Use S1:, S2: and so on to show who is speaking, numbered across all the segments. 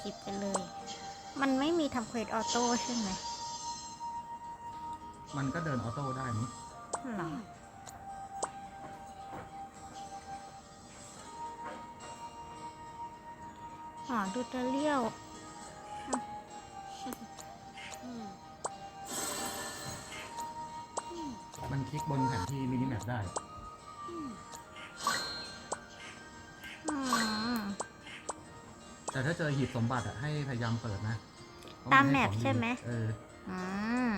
S1: คิปไปเลย มันไม่มีทำเควสออโต้ใช่ไหม
S2: มันก็เดินออโต้ได้มั้ง
S1: หรออ๋อดูเตอเรียว
S2: มันคลิกบนแผนที่มินิแมปได้
S1: อืม
S2: แต่ถ้าเจอหีบสมบัติอะให้พยายามเปิดนะเพระ
S1: ตาม
S2: นให้
S1: แมป
S2: ของดี
S1: ใช่ไหม
S2: เออ
S1: อืม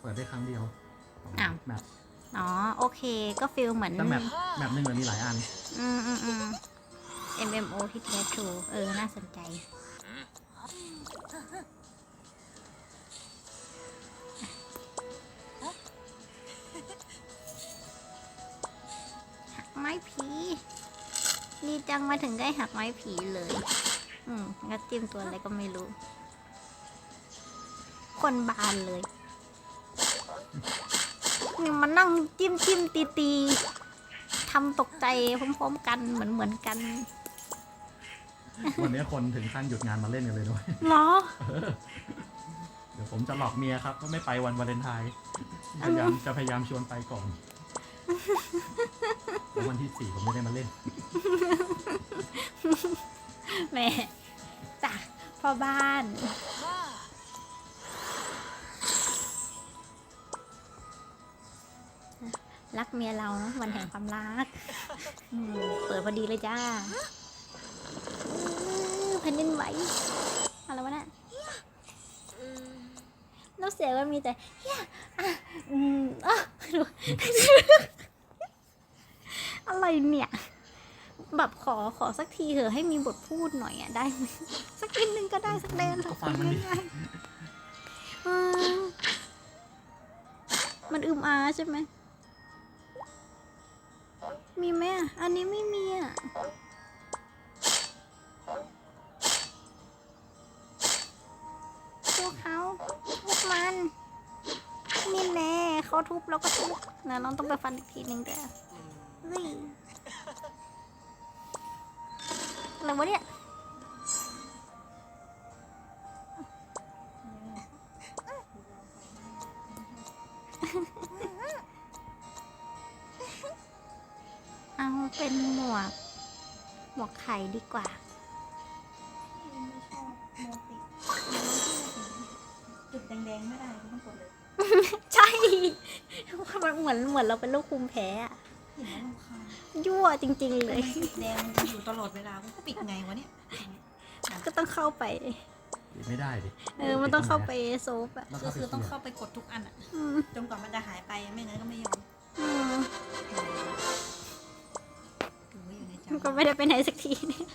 S2: เปิดได้ครั้งเดียวของ
S1: อ้าว
S2: แมป
S1: อ๋อ โอเค ก็ฟิลเหมือน
S2: แต่แมปแมปหนึ่งมันมีหลายอัน
S1: อืมอืมอืม MMO ที่แท้ทรูเออ น่าสนใจ หักไม้ผี ดีจังมาถึงได้หักไม้ผีเลย อืมงัดจิ้มตัวอะไรก็ไม่รู้ คนบานเลยนี่มานั่งจิ้มจิ้มตีตีทำตกใจพร้อมๆกันเหมือนเหมือนๆกัน
S2: วันนี้คนถึงขั้นหยุดงานมาเล่นกันเลยด้วย
S1: เหรอ
S2: เดี๋ยวผมจะหลอกเมียครับว่าไม่ไปวันวาเลนไทน์พยายามจะพยายามชวนไปก่อน แล้ววันที่สี่ผมไม่ได้มาเล่น
S1: แม่จ้ะพ่อบ้าน รักเมียเราเนอะวันแห่งความรักอืมเปิดพอดีเลยจ้าอื้อแผ่นดินไหวอะไรวะเนี่ย แล้วเสียงก็มีแต่เฮียอะอืมอะดูอะไรเนี่ยแบบขอขอสักทีเถอะให้มีบทพูดหน่อยอะได้ไหมสักนิดนึงก็ได้สักเดน
S2: ก็ฟังมันดิ
S1: ง่ายๆเออมันอึมอาใช่ไหมมีไหมอะ อันนี้ไม่มีอะ น่เขาทุบแล้วก็ทุบนะน้องต้องไปฟันอีกทีหนึ่งเด้อเฮ้ยอะไรวะเนี่ยเอาเป็นหมวก หมวกไข่ดีกว่า
S3: จุดแดงๆไม่ได้ต้องกดเลย
S1: ใช่ มันเหมือนเหมือนเราเป็นลูกคุมแพ้อะ
S3: เห็นแล้วรำคาญ
S1: ยั่วจริง ๆ เลย
S3: จุดแดงมันอยู่ตลอดเวลาก็ปิดไงวะเนี่ย
S1: ก็ต้องเข้าไป
S2: ปิดไม่ได้ดิ
S1: เออ มันต้องเข้าไปโซฟอะ
S2: แล้ว
S3: ก็
S2: เข้าไป
S3: คือต้อง
S2: เคลีย
S3: เข้า
S2: ร์
S3: ไปกดทุกอันอะ
S1: อืม
S3: จนกว่ามันจะหายไปไม่งั้นก็ไม่ยอม
S1: อืม
S3: ถือว่าอยู่ในใจ
S1: มันก็ไม่ได้ไปไหนสักทีเนี่ย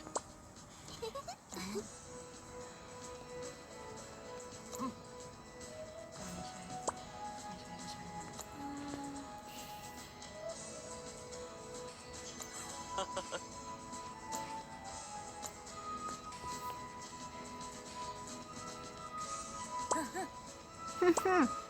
S2: ดี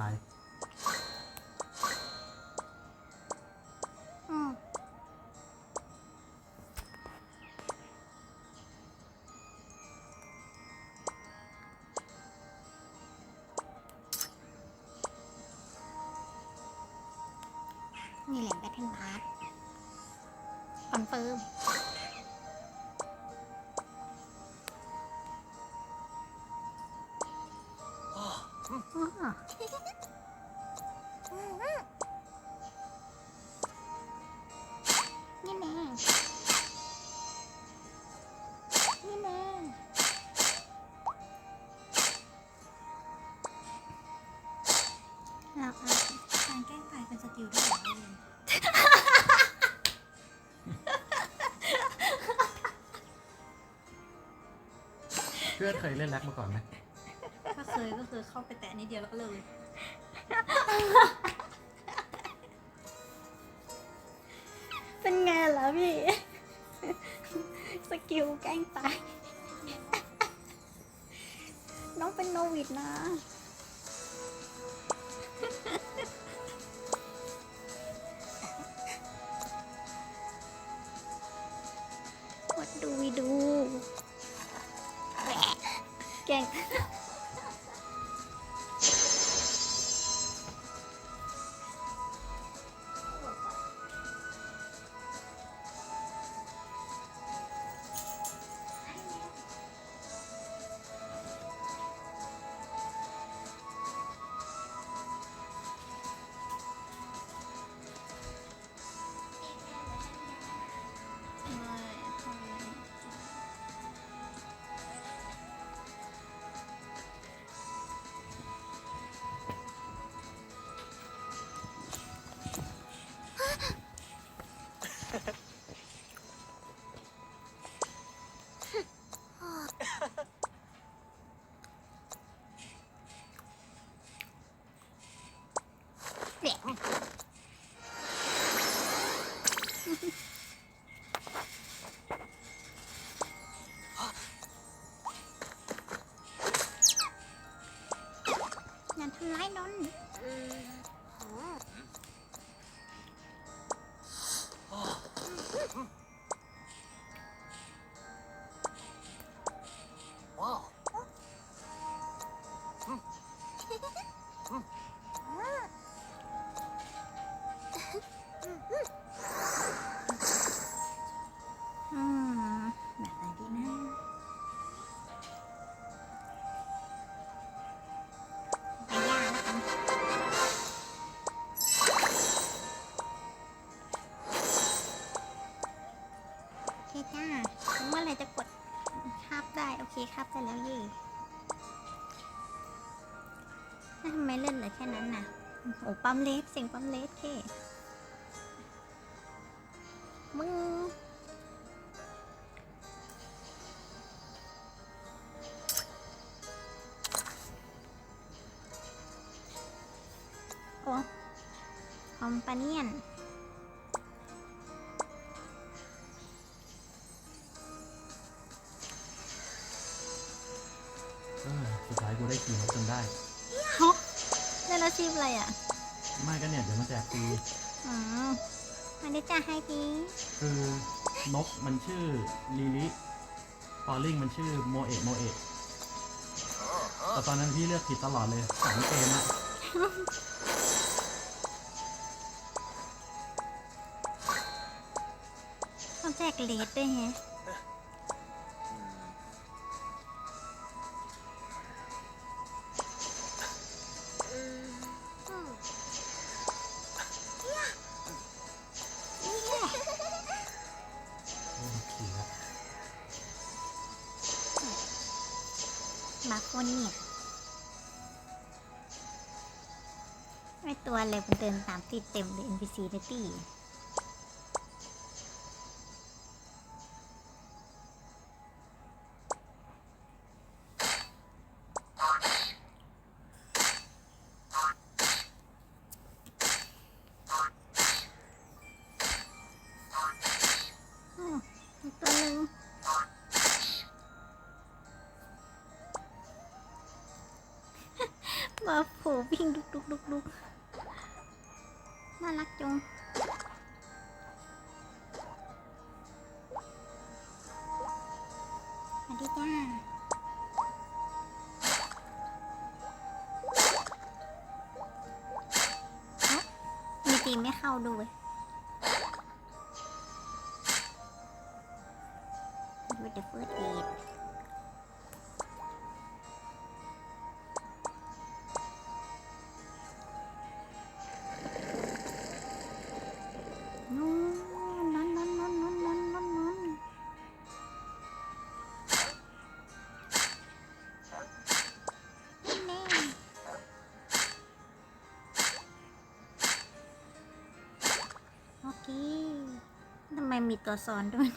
S1: ลน์อืม
S2: นี่แหละ
S1: แบทเทิลพาร์ทคอนเฟิร์ม อ
S3: นเค
S2: ยเล่นแร็กมาก่อนไหม
S3: ถ้าเคยก็คือเข้าไปแตะนิดเดียวแล้วก็เลย
S1: เป็นไงล่ะพี่ สกิลแกล้งตาย น้องเป็นโนวิดนะ What do we do แก โอ้ปั๊มเลสเสียงปั๊มเลสเคมึงโอ้คอมปาเนียน
S2: เออสุดท้ายกูได้ขี่นกจนได้
S1: เล่นอาชีพอะไรอะ
S2: ไม่ก็เนี่ยเดี๋ยวมาแจกฟรี
S1: อ๋ออันนี้จะให้พี่
S2: คือนกมันชื่อลิลิฟอลลิงมันชื่อโมเอะโมเอะแต่ตอนนั้นพี่เลือกผิดตลอดเลยสองเกมอะ
S1: ต้องแจกเลดด้วยแฮะ มาโคนเนี่ย ไม่ตัวอะไรมันเดินตามติดเต็มเลย NPC ในตี้ น่ารักจุงสวัสดีจ้าเอ้ามีตีไม่เข้าด้วยดูเดอะเฟิร์สเอด มีตัวซ้อนด้วย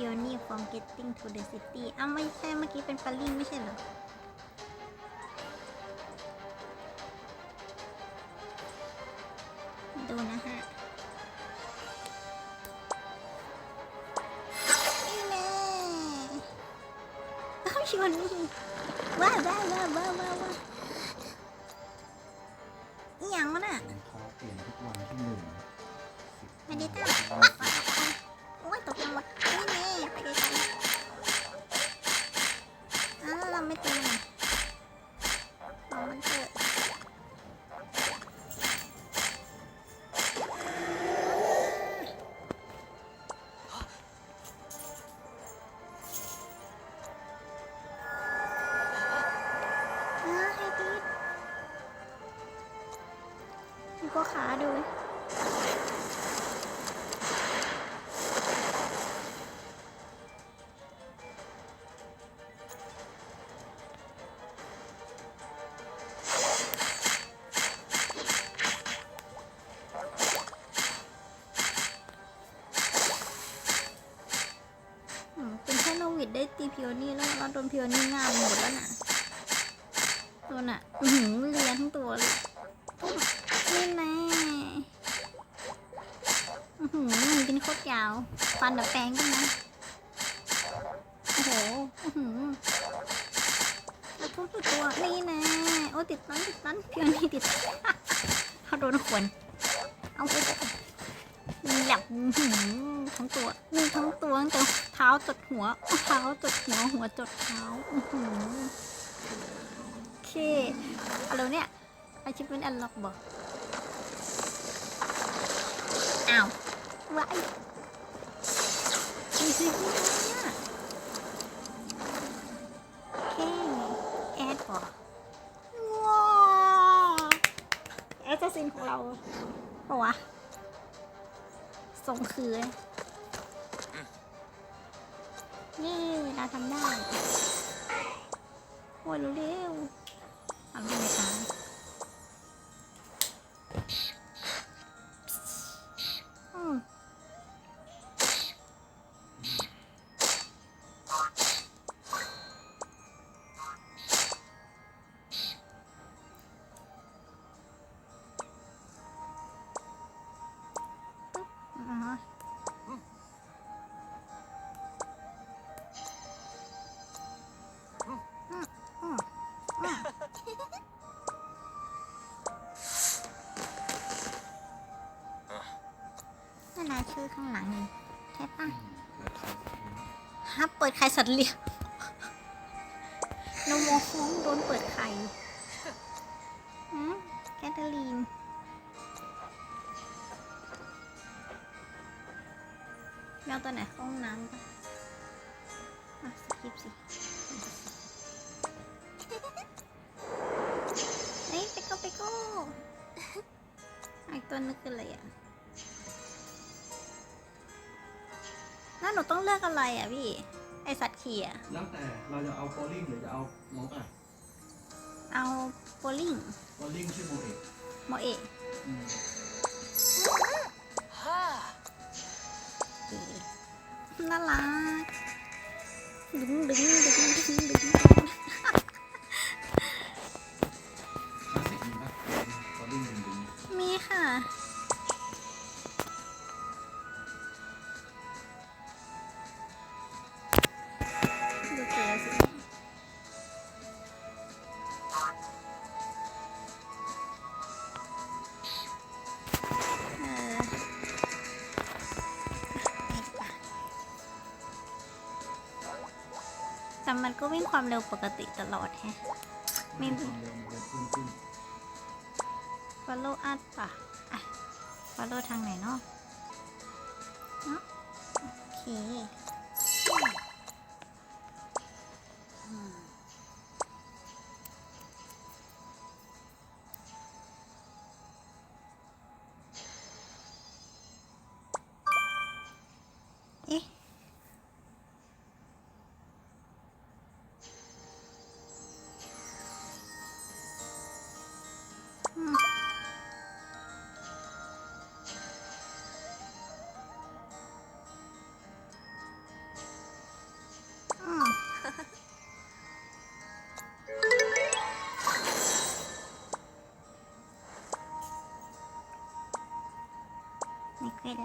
S1: สต็อปยูนี่ from getting to the city อ้าวไม่ใช่เมื่อกี้เป็นปารีสไม่ใช่เหรอดูนะฮะนี่แน่อ้าวชวนนี่ว้าวว้าวว้าวว้าวว้าวว้าวอีหยังวะน่ะ
S2: ผมขอเปลี่ยนทุกวันที่หนึ่ง
S1: ไม่ได้ตั้งโอนี่แล้วเราโดนพิโอนี่ง่ามหมดแล้วน่ะตัวน่ะอือหือเลียนทั้งตัวเลยนี่แน่อือหือมันกินโคตรยาว ฟันแบบแปลงด้วยนะโอ้โหอือหือแล้วทุกตัวนี่แน่โอ้ติดตันติดตันเพิโอนี่ติดเขาโดนขวนเอาไปหลับอื้อหือทั้งตัวมีทั้งตัวตั้งแต่ ท้าจดหัว เท้าจดหัว หัวจดเท้าอื้อหือโอเคอะไรเนี่ยอาชีพเป็นอันล็อกบอกอ้าวว้ายมีสิบเนี่ยโอเคแอดบอกว้าวแอดซินของเราปะวะส่งคือ เย้เราทำได้ โอ้ยเร็วๆทำได้ไหมคะ ชื่อข้างหลังนี่ใช่ปะฮับเปิดไข่สัตว์เลี้ยงโนโมฮงโดนเปิดไข่หืมแคทเธอรีนแมวตัวไหนเข้าห้องน้ำปะอะสกิปสิเฮ้ยไปโก้ไปโก้อะอีกตัวนึกคืออะไรอะ แล้วหนูต้องเลือกอะไรอะพี่ ไอสัตว์ขี่อะ
S2: แล้วแต่เราจะเอาโ o ลิ่งหรือจะเอานกอะ
S1: เอาโบลิ่ง
S2: โ o ลิ่งชื่อโมเอก
S1: โมเอะ
S2: อืม
S1: น่ารักดึงดึงดึงดึงดึง แต่มันก็วิ่งความเร็วปกติตลอดแฮะไม่มี
S2: ความเร็วมันเร็วขึ้นขึ้น
S1: follow us ป่ะ อะ follow ทางไหนเนาะเนาะโอเค ไม่เค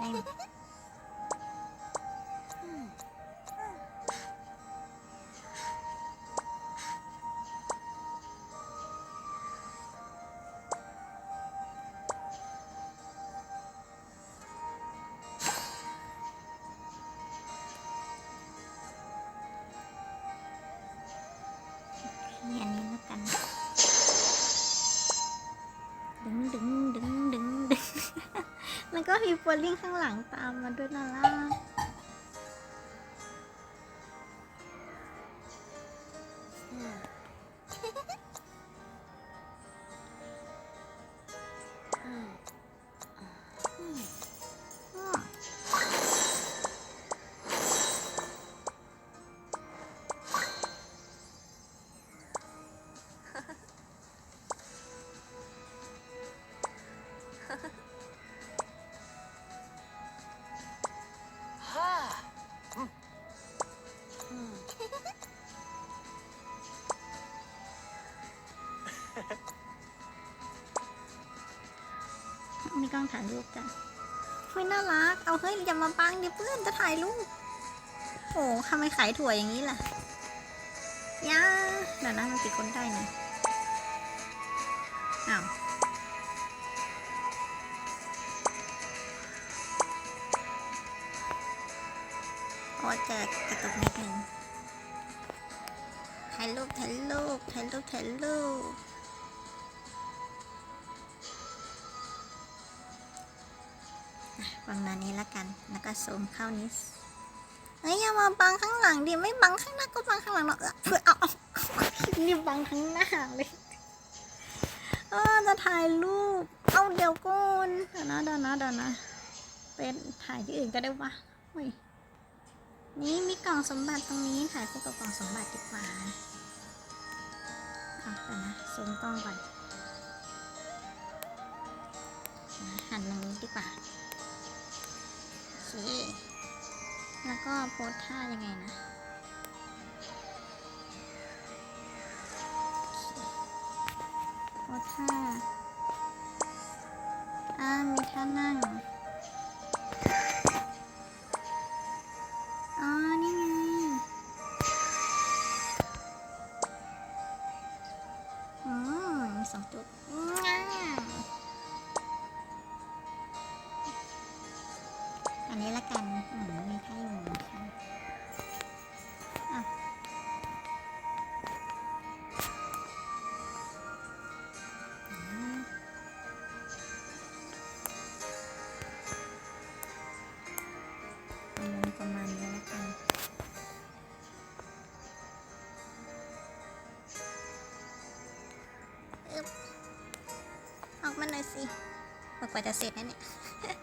S1: มีโฟลลิ่งข้างหลังตามมาด้วยน่ารัก มีกล้องถ่ายรูปกันเฮ้ยน่ารัก เอาเฮ้ยอย่ามาบังดิเพื่อนจะถ่ายรูปโอ้ทำไมขายถั่วอย่างนี้ล่ะย่าเดี๋ยวนะมันปิดคนได้นี่อ้าวโอ้จะกระตุกนิดนึงถ่ายรูปถ่ายรูปถ่ายรูปถ่ายรูป ประมาณนี้ละกัน แล้วก็ซูมเข้านิดเฮ้ยอย่ามาบังข้างหลังดิ ไม่บังข้างหน้าก็บังข้างหลังเนาะเออเพื่อเอาเอานี่บังข้างหน้าเลยเออจะถ่ายรูป เอาเดี๋ยวก่อนเดี๋ยวนะเดี๋ยวนะเดี๋ยวนะ เป็นถ่ายที่อื่นก็ได้วะเฮ้ย นี่มีกล่องสมบัติตรงนี้ ถ่ายคู่กับกล่องสมบัติดีกว่าอะเดี๋ยวนะซูมกล้องก่อนหันตรงนี้ดีกว่า แล้วก็โพสท่ายังไงนะโอเคโพสท่าอ่ามีท่านั่ง อันนี้ละกันอืมมีไพ่หมุนค่ะอะอืมประมาณนี้ละกันอึ๊บออกมาหน่อยสิกว่าจะเสร็จนะเนี่ย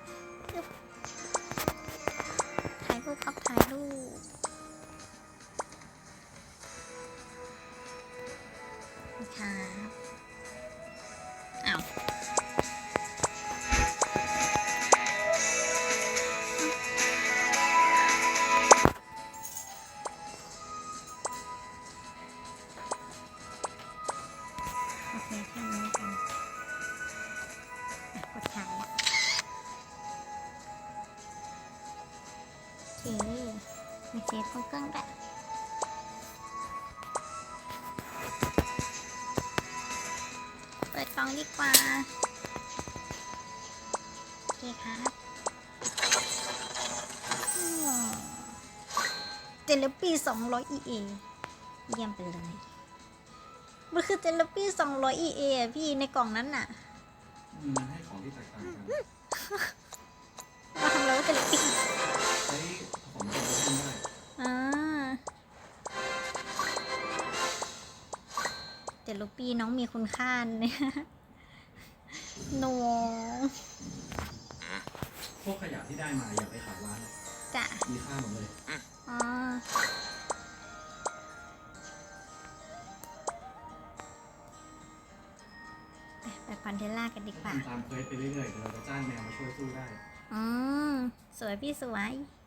S1: เจลปี200 EA เยี่ยมไปเลย มันคือเจลปี้200 EA อะพี่ในกล่องนั้นน่ะ
S2: มันให้ของที่แตกต่างกัน
S1: มาทำแล้วว่าเจลปี้
S2: ใช้ของที่เล่นได้
S1: อ่าเจลปี้น้องมีคุณค่าเนี่ยหนวง
S2: พวกขยะที่ได้มาอย่าไปขายร้าน
S1: จ้ะ
S2: มีค่าหมดเลย
S1: อ๋อไปไปพันเทลล่ากันดีกว่า
S2: ทำตามเควสไปเรื่อยๆเดี๋ยวเราจะจ้างแมวมาช่วยสู้ได้
S1: อืม สวยพี่สวย
S2: อ